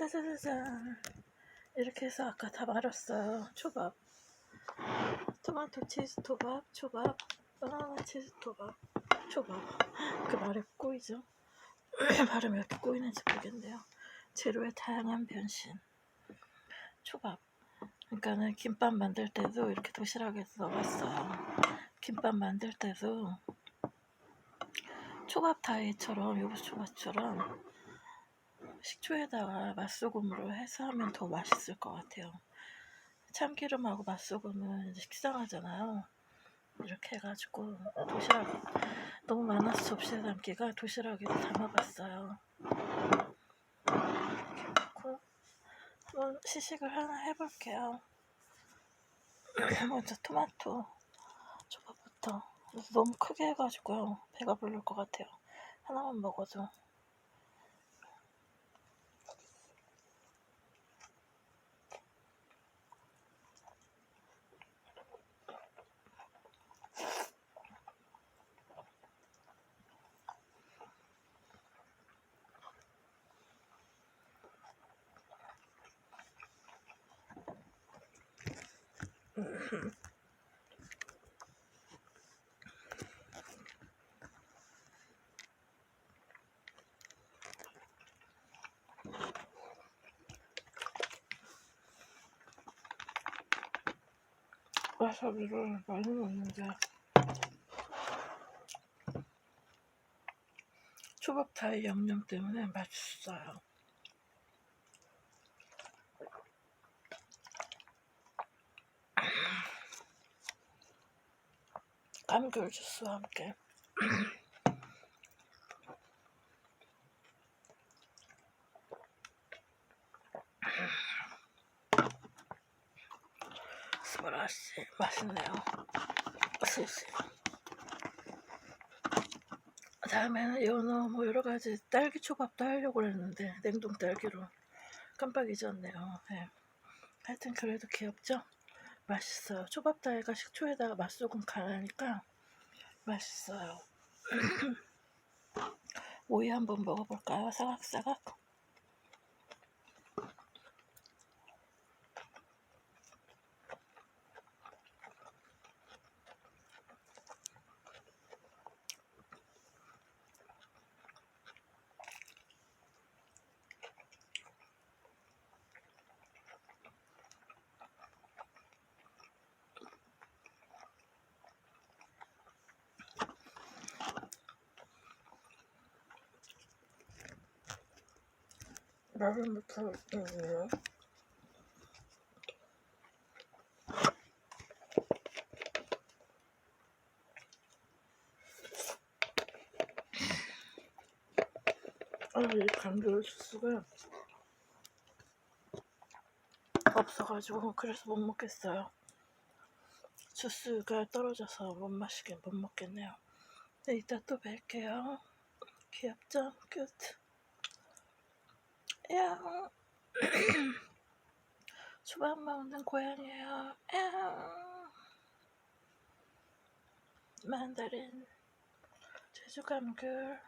짜자자잔 이렇게 해서 아까 다 말았어요 초밥. 토마토 치즈 토밥 초밥. 바나나 치즈 토밥 초밥. 그 말에 꼬이죠? 발음이 왜 이렇게 꼬이는지 모르겠네요. 재료의 다양한 변신. 초밥. 그러니까는 김밥 만들 때도 이렇게 도시락에 넣어봤어요. 김밥 만들 때도 초밥 다이처럼 요거 초밥처럼 식초에다가 맛소금으로 해서 하면 더 맛있을 것 같아요. 참기름하고 맛소금은 식상하잖아요. 이렇게 해가지고 도시락 너무 많아서 접시에 담기가 도시락에 담아봤어요. 한번 시식을 하나 해볼게요. 먼저 토마토 초밥부터 너무 크게 해가지고요 배가 부를 것 같아요. 하나만 먹어도 와사비를 많이 넣는데 초밥 타이 양념 때문에 맛있어요. 감귤 주스와 함께 스바라시 맛있네요. 스시. 다음에는 연어 뭐 여러 가지 딸기 초밥도 하려고 했는데 냉동 딸기로 깜빡 잊었네요. 네. 하여튼 그래도 귀엽죠? 맛있어요. 초밥 다이가 식초에다가 맛소금 간하니까 맛있어요. 오이 한번 먹어볼까요? 사각사각. 라면부터 먹네요. 아, 이 감귤 주스가 없어가지고 그래서 못 먹겠어요. 주스가 떨어져서 못 마시긴 못 먹겠네요. 네, 이따 또 뵐게요. 귀엽죠? 끝. 야. 초밥 먹는 고양이에요. 야. 만다린 제주 감귤